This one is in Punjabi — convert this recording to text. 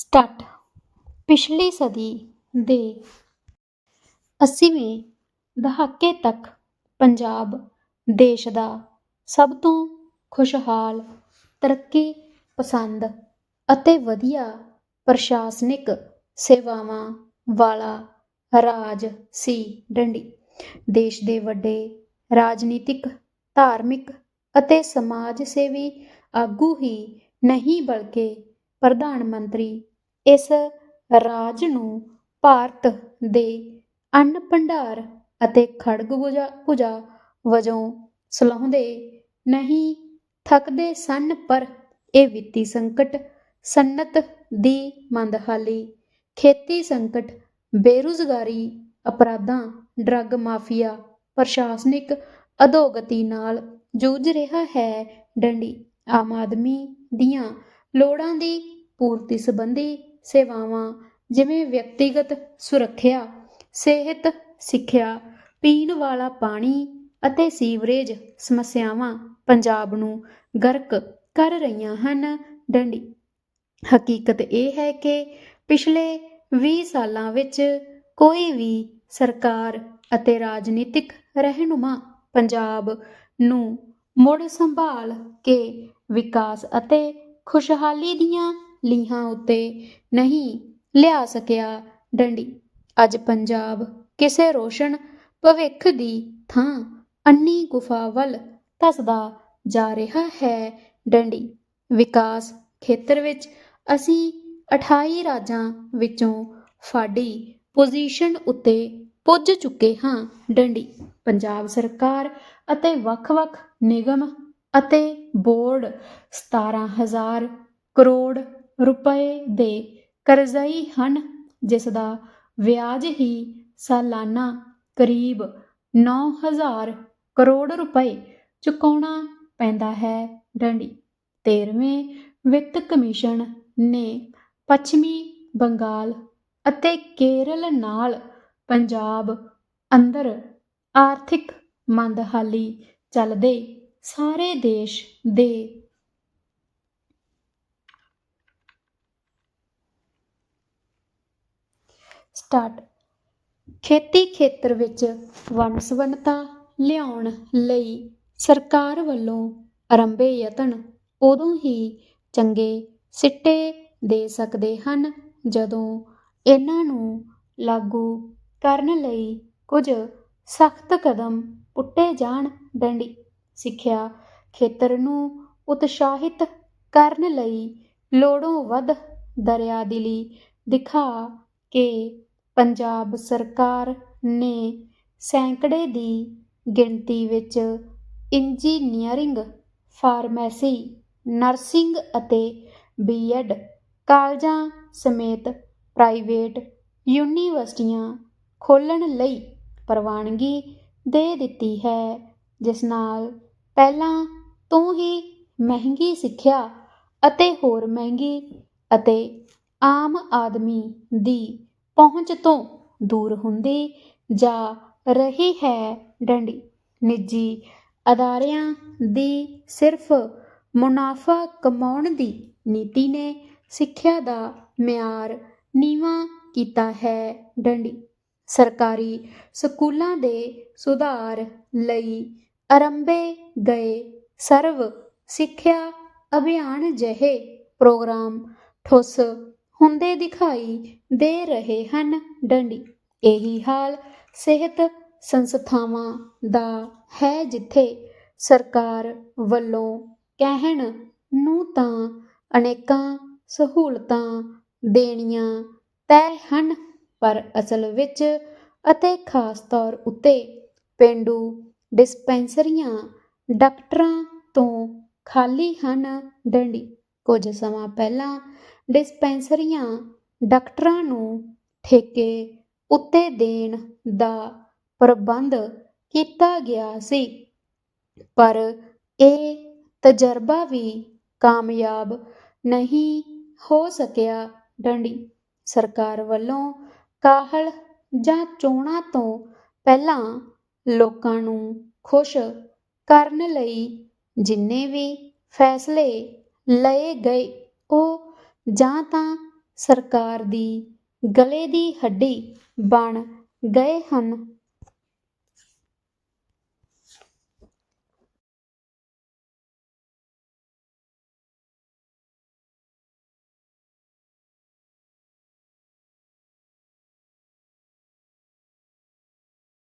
ਸਟੱਟ ਪਿਛਲੀ ਸਦੀ ਦੇ 80ਵੇਂ ਦਹਾਕੇ ਤੱਕ ਪੰਜਾਬ ਦੇਸ਼ ਦਾ ਸਭ ਤੋਂ ਖੁਸ਼ਹਾਲ, ਤਰੱਕੀ ਪਸੰਦ ਅਤੇ ਵਧੀਆ ਪ੍ਰਸ਼ਾਸਨਿਕ ਸੇਵਾਵਾਂ ਵਾਲਾ ਰਾਜ ਸੀ ਡੰਡੀ। ਦੇਸ਼ ਦੇ ਵੱਡੇ ਰਾਜਨੀਤਿਕ, ਧਾਰਮਿਕ ਅਤੇ ਸਮਾਜ ਸੇਵੀ ਆਗੂ ਹੀ ਨਹੀਂ ਬਲਕਿ ਪ੍ਰਧਾਨ ਮੰਤਰੀ ਇਸ ਰਾਜ ਨੂੰ ਭਾਰਤ ਦੇ ਅੰਨ ਭੰਡਾਰ ਅਤੇ ਖੜਗ ਭੁਜਾ ਵਜੋਂ ਸਲਾਹੁੰਦੇ ਨਹੀਂ ਥੱਕਦੇ ਸਨ, ਪਰ ਇਹ ਵਿੱਤੀ ਸੰਕਟ ਸਨਅਤ ਦੀ ਮੰਦਹਾਲੀ, ਖੇਤੀ ਸੰਕਟ, ਬੇਰੁਜ਼ਗਾਰੀ, ਅਪਰਾਧਾਂ, ਡਰੱਗ ਮਾਫੀਆ, ਪ੍ਰਸ਼ਾਸਨਿਕ ਅਧੋਗਤੀ ਨਾਲ ਜੂਝ ਰਿਹਾ ਹੈ ਡੰਡੀ। ਆਮ ਆਦਮੀ ਦੀਆਂ ਲੋੜਾਂ ਦੀ ਪੂਰਤੀ ਸੰਬੰਧੀ ਸੇਵਾਵਾਂ, ਜਿਵੇਂ ਵਿਅਕਤੀਗਤ ਸੁਰੱਖਿਆ, ਸਿਹਤ ਸਿੱਖਿਆ, ਪੀਣ ਵਾਲਾ ਪਾਣੀ ਅਤੇ ਸੀਵਰੇਜ ਸਮੱਸਿਆਵਾਂ ਪੰਜਾਬ ਨੂੰ ਗਰਕ ਕਰ ਰਹੀਆਂ ਹਨ। ਡੰਡੀ। ਹਕੀਕਤ ਇਹ ਹੈ ਕਿ ਪਿਛਲੇ 20 ਸਾਲਾਂ ਵਿੱਚ ਕੋਈ ਵੀ ਸਰਕਾਰ ਅਤੇ ਰਾਜਨੀਤਿਕ ਰਹਿਨੁਮਾ ਪੰਜਾਬ ਨੂੰ ਮੁੜ ਸੰਭਾਲ ਕੇ ਵਿਕਾਸ ਅਤੇ ਖੁਸ਼ਹਾਲੀ ਦੀਆਂ ਲੀਹਾਂ ਉੱਤੇ ਨਹੀਂ ਲਿਆ ਸਕਿਆ ਡੰਡੀ। ਅੱਜ ਪੰਜਾਬ ਕਿਸੇ ਰੋਸ਼ਨ ਭਵਿੱਖ ਦੀ ਥਾਂ ਅੰਨੀ ਗੁਫਾ ਵੱਲ ਧੱਸਦਾ ਜਾ ਰਿਹਾ ਹੈ ਡੰਡੀ। ਵਿਕਾਸ ਖੇਤਰ ਵਿੱਚ ਅਸੀਂ 28 ਰਾਜਾਂ ਵਿੱਚੋਂ ਸਾਡੀ ਪੋਜੀਸ਼ਨ ਉੱਤੇ ਪੁੱਜ ਚੁੱਕੇ ਹਾਂ ਡੰਡੀ। ਪੰਜਾਬ ਸਰਕਾਰ ਅਤੇ ਵੱਖ-ਵੱਖ ਨਿਗਮ ਅਤੇ ਬੋਰਡ 17000 ਕਰੋੜ ਰੁਪਏ ਦੇ ਕਰਜ਼ਈ ਹਨ, ਜਿਸ ਦਾ ਵਿਆਜ ਹੀ ਸਾਲਾਨਾ ਕਰੀਬ 9000 ਕਰੋੜ ਰੁਪਏ ਚੁਕਾਉਣਾ ਪੈਂਦਾ ਹੈ। ਡੰਡੀ 13ਵੇਂ ਵਿੱਤ ਕਮਿਸ਼ਨ ਨੇ ਪੱਛਮੀ ਬੰਗਾਲ ਅਤੇ ਕੇਰਲ ਨਾਲ ਪੰਜਾਬ ਅੰਦਰ ਆਰਥਿਕ ਮੰਦਹਾਲੀ ਚੱਲਦੇ ਸਾਰੇ ਦੇਸ਼ ਦੇ ਸਟਾਰਟ। ਖੇਤੀ ਖੇਤਰ ਵਿੱਚ ਵੰਨ-ਸੁਵੰਨਤਾ ਲਿਆਉਣ ਲਈ ਸਰਕਾਰ ਵੱਲੋਂ ਅਰੰਭੇ ਯਤਨ ਉਦੋਂ ਹੀ ਚੰਗੇ ਸਿੱਟੇ ਦੇ ਸਕਦੇ ਹਨ, ਜਦੋਂ ਇਹਨਾਂ ਨੂੰ ਲਾਗੂ ਕਰਨ ਲਈ ਕੁਝ ਸਖਤ ਕਦਮ ਪੁੱਟੇ ਜਾਣ। ਡੰਡੀ ਸਿੱਖਿਆ ਖੇਤਰ ਨੂੰ ਉਤਸ਼ਾਹਿਤ ਕਰਨ ਲਈ ਲੋੜੋਂ ਵੱਧ ਦਰਿਆਦਿਲੀ ਦਿਖਾ ਕੇ ਪੰਜਾਬ ਸਰਕਾਰ ਨੇ ਸੈਂਕੜੇ ਦੀ ਗਿਣਤੀ ਵਿੱਚ ਇੰਜੀਨੀਅਰਿੰਗ, ਫਾਰਮੇਸੀ, ਨਰਸਿੰਗ ਅਤੇ ਬੀਐਡ ਕਾਲਜਾਂ ਸਮੇਤ ਪ੍ਰਾਈਵੇਟ ਯੂਨੀਵਰਸਿਟੀਆਂ ਖੋਲ੍ਹਣ ਲਈ ਪ੍ਰਵਾਨਗੀ ਦੇ ਦਿੱਤੀ ਹੈ, ਜਿਸ ਨਾਲ ਪਹਿਲਾਂ ਤੋਂ ਹੀ ਮਹਿੰਗੀ ਸਿੱਖਿਆ ਅਤੇ ਹੋਰ ਮਹਿੰਗੀ ਅਤੇ ਆਮ ਆਦਮੀ ਦੀ ਪਹੁੰਚ ਤੋਂ ਦੂਰ ਹੁੰਦੀ ਜਾ ਰਹੀ ਹੈ ਡੰਡੀ। ਨਿੱਜੀ ਅਦਾਰਿਆਂ ਦੀ ਸਿਰਫ ਮੁਨਾਫਾ ਕਮਾਉਣ ਦੀ ਨੀਤੀ ਨੇ ਸਿੱਖਿਆ ਦਾ ਮਿਆਰ ਨੀਵਾਂ ਕੀਤਾ ਹੈ ਡੰਡੀ। ਸਰਕਾਰੀ ਸਕੂਲਾਂ ਦੇ ਸੁਧਾਰ ਲਈ ਅਰੰਭੇ ਗਏ ਸਰਵ ਸਿੱਖਿਆ ਅਭਿਆਨ ਜਿਹੇ ਪ੍ਰੋਗਰਾਮ ਠੁੱਸ ਹੁੰਦੇ ਦਿਖਾਈ ਦੇ ਰਹੇ ਹਨ। ਡੰਡੀ। ਇਹੀ ਹਾਲ ਸਿਹਤ ਸੰਸਥਾਵਾਂ ਦਾ ਹੈ ਜਿੱਥੇ ਸਰਕਾਰ ਵੱਲੋਂ ਕਹਿਣ ਨੂੰ ਤਾਂ ਅਨੇਕਾਂ ਸਹੂਲਤਾਂ ਦੇਣੀਆਂ ਤੈਅ ਹਨ, ਪਰ ਅਸਲ ਵਿੱਚ ਅਤੇ ਖਾਸ ਤੌਰ ਉੱਤੇ ਪੇਂਡੂ ਡਿਸਪੈਂਸਰੀਆਂ ਡਾਕਟਰਾਂ ਤੋਂ ਖਾਲੀ ਹਨ। ਡੰਡੀ। ਕੁਝ ਸਮਾਂ ਪਹਿਲਾਂ ਡਿਸਪੈਂਸਰੀਆਂ ਡਾਕਟਰਾਂ ਨੂੰ ਠੇਕੇ ਉੱਤੇ ਦੇਣ ਦਾ ਪ੍ਰਬੰਧ ਕੀਤਾ ਗਿਆ ਸੀ। ਪਰ ਇਹ ਤਜਰਬਾ ਵੀ ਕਾਮਯਾਬ ਨਹੀਂ ਹੋ ਸਕਿਆ। ਡੰਡੀ ਸਰਕਾਰ ਵੱਲੋਂ ਕਾਹਲ ਜਾਂ ਚੋਣਾਂ ਤੋਂ ਪਹਿਲਾਂ ਲੋਕਾਂ ਨੂੰ ਖੁਸ਼ ਕਰਨ ਲਈ ਜਿੰਨੇ ਵੀ ਫੈਸਲੇ ਲਏ ਗਏ ਜਾਂ ਤਾਂ ਸਰਕਾਰ ਦੀ ਗਲੇ ਦੀ ਹੱਡੀ ਬਣ ਗਏ ਹਨ।